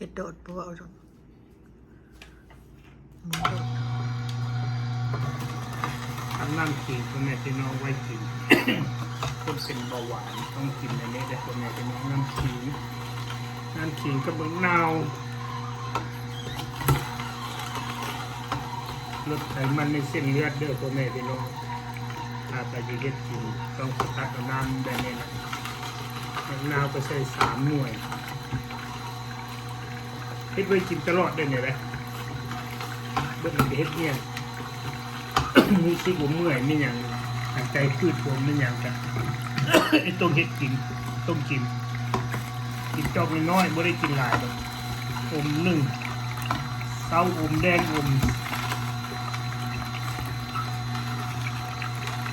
จ้ะหมุนโดดทำน้ำขิงพ่อแม่พี่น้องไว้กิน คนเป็นเบาหวานต้องกินในนี้ได้พ่อแม่พี่น้องน้ำขิงน้ำขิงกับเบิ้งนาวลดไขมันในเส้นเลือดเด้อพ่อแม่พี่น้องถ้าไปจะเฮ็ดกินต้องสกัดน้ำแบบนี้นะมะนาวก็ใส่สามหน่วย เฮ็ดไว้กินตลอดได้เนี่ยแหละเบิ้งเฮ็ดเนี่ยมีสิผมเมื่อยม่อย่างหายใจพืชผมม่อย่างกันไอ้ต้องเฮ็ดกินต้องกินกินจอกน้อยๆไม่ได้กินหลายหรอกอมหนึ่งเต้าอมแดงอม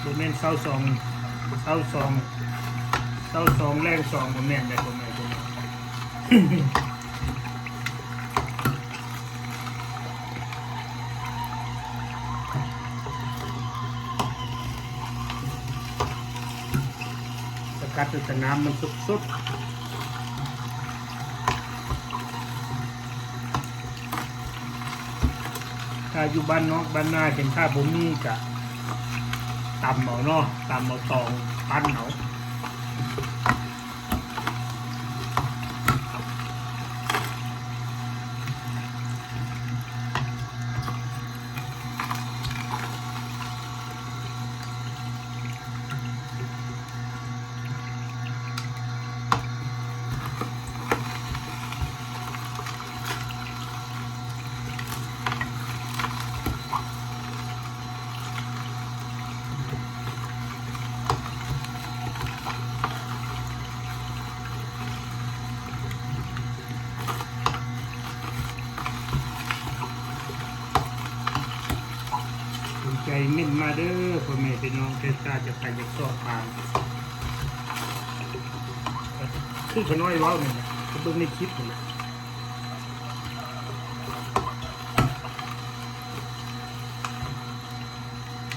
โบแม่นเต้าสองเต้าสองเต้าสองแรงสองโบแม่นได้โบแม่นโบแม่น กัดแต่น้ำมันสุดๆถ้าอยู่บ้านนอกบ้านนาเป็นข้าผมมีกะตำเอาเนาะตำเอาตองปั้นเอา ใจเม่นมาเด้อพ่อแม่พี่น้องเทศกาจะไปจะสอบปามคือขน้อยว้าเนี่ยนะก็เบิ่งในคลิปนี่ละ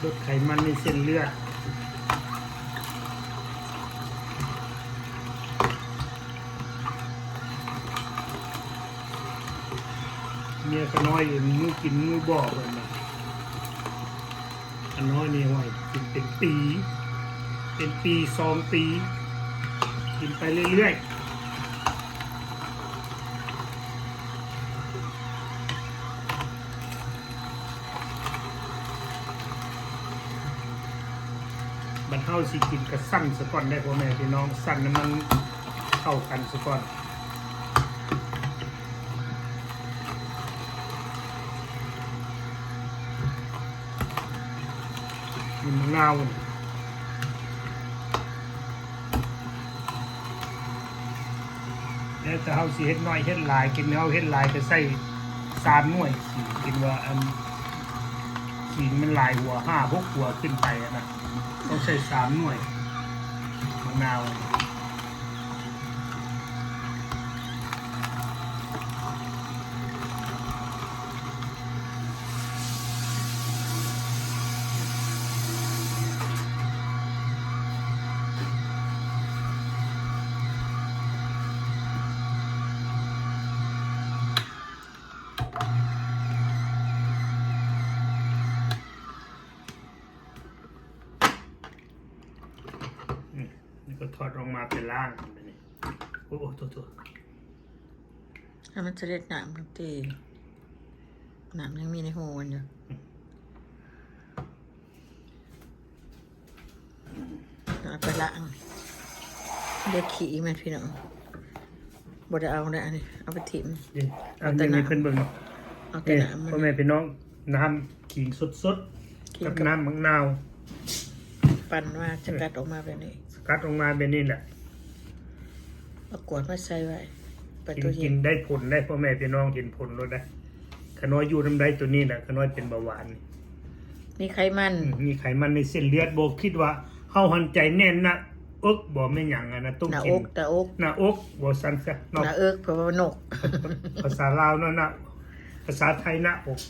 ลดไขมันในเส้นเลือดเมียขน้อยอยู่มือกินมือบอกเลย นะขน้อยเนี่ว่ากินเป็นปี เป็นปีสองปี กินไปเรื่อยๆบรรเทาสิกินกระสั้นสะก่อนได้พ่อแม่พี่น้องสั้นน้ำมันเข้ากันสะก่อน กินมะนาวนี่แล้วแต่เฮาสิเฮ็ดน้อยเฮ็ดหลาย กินเฮาเฮ็ดหลายก็ใส่สามหน่วยสิกินว่าอันกินมันหลายหัวห้าหกหัวขึ้นไปนะต้องใส่สามหน่วยมะนาว อดออกมาเป็นล่างแบบนี้โอ้โหตัวตัวถ้ามันจะเล็ดหนามทุกทีหนามยังมีในหูมันอยู่เอาไปล้างเด็กขี่มันพี่น้องบ่ได้เอาได้อันนี้เอาไปถิ่มนี่อันนี้มีเพิ่นเบิ่งเอาแต่นี่หนามมัน พ่อแม่พี่น้องน้ำขิงสดขิงๆกับกับน้ำมะนาว ปั่นว่าจะกัดออกมาแบบนี้ สกัดออกมาแบบนี้แหละเอากวดมาใส่ไว้ไปกินตัวเย็กินนได้ผลได้พ่อแม่พี่น้องเห็นผลแล้วได้ขน้อยอยู่น้ำได้ตัวนี้แหละขน้อยเป็นเบาหวานนี่มีไขมันอืมมีไขมันในเส้นเลือดโบคิดว่าเฮาหันใจแน่นนะอกบ่ไม่หยังอะนะต้องหน้ากิอนกหน้าอกหน้าอกบ่สั่นซะหเนาะน้าเอิกเพราะว่านกภาษาลาวเนาะนะภาษาไทยหน้าอก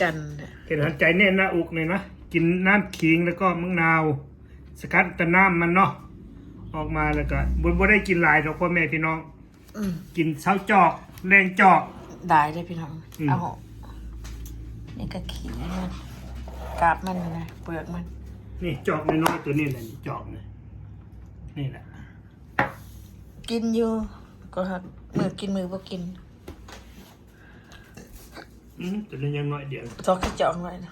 กันน่ะเห็นหันใจแน่นหน้าอกเลยนะกินน้ำขิงแล้วก็มะนาว สกัดแต่น้ำมันเนาะออกมาแล้วก็บ่บ่ได้กินหลายดอกพ่อแม่พี่น้องอืมกินเช้าจอกแรงจอก ได้เลยพี่น้องอืม เอาออกนี่ก็ขี้มันกาบมันนะเปลือกมัน นี่จอกน้อยๆตัวนี้แหละนี่จอกเนี่ยนี่แหละกินอยู่ก็หักมือกินมือบ่กินอืมตัวนี้ยังน้อยเดียวจอกกระจอกไว้นะ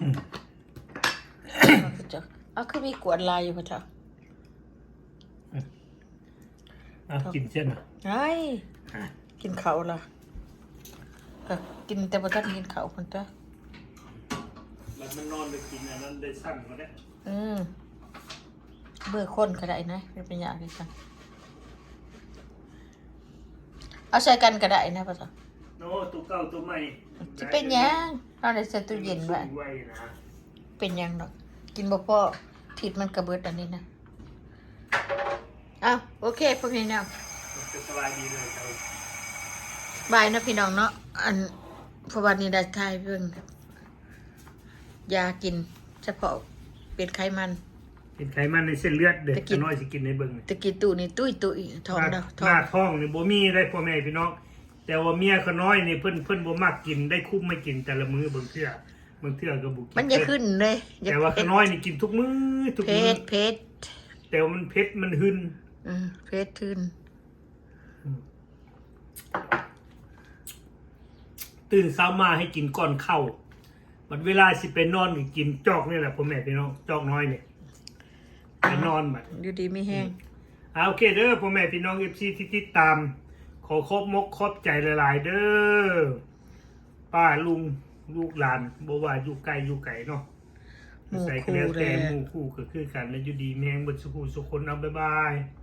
อืม จอกกระจอกเอาคือมีกวดลายอยู่พะเจ้าเอากินเส้นอะไอ้กินเขาวล่ะก็กินแต่บ่ทันกินเขาวคนตัวมันมันนอนไปกินอันนั้นได้สั่งมาได้อืมเบื่อคนก็ได้นะไม่เป็นอย่างเลยกันเอาใส่กันก็ได้นะพ่อจ๋าโน้ตัวเก่าตัวใหม่จะเป็นหยังเราได้ใส่ตู้เย็นไว้สูงไว้นะเป็นหยังดอก กินบ่พอทิดมันกระเบิดอันนี้นะเอาโอเคพวกนี้เนาะมันจะสบายดีเลยครับบายนะพี่น้องเนาะอันเพราะวันนี้ได้ทายเพิ่งยากิน เฉพาะเป็นไขมัน เป็นไขมันในเส้นเลือดเด็กจะกินน้อยสิกินในเบิ่งนี่ตะกี้ตู้นี่ตุ้ยตุ้ยท้องดาวหท้องน้าท้องนี่บ่มีได้พ่อแม่พี่น้องแต่ว่าเมียเขาน้อยนี่เพิ่นเพิ่นบ่มักกินได้คุ้มไม่กินแต่ละมื้อบางเทื่อ บางเทื่อก็บ่กินมันจะขึ้นเลยอย่าแต่ว่าเผ็เขาดน้อยนี่กินทุกมื้อทุกเผ็มื้อดเผ็ดแต่ว่ามันเผ็ดมันหึนอืมเผ็ดขึ้น ตื่นเช้ามาให้กินก่อนเข้าบัดเวลาสิไปนอนก็กินจอกนี่แหละพ่อแม่พี่น้องจอกน้อยนี่ไปนอนบัด อยู่ดีไม่แห้ง เอาโอเคเด้อพ่อแม่พี่น้องเอฟซีที่ติดตาม ขอขอบมกขอบใจหลาย ๆ เด้อป้าลุง ลูกหลานบ่ว่าอยู่ไกลอยู่ไกลเนาะหมู่ใส่คู่แล้วแต่เลยหมู่คู่ก็คือกันและอยู่ดีแมงเบดสุขสุขคนเอาบ๊ายบายบ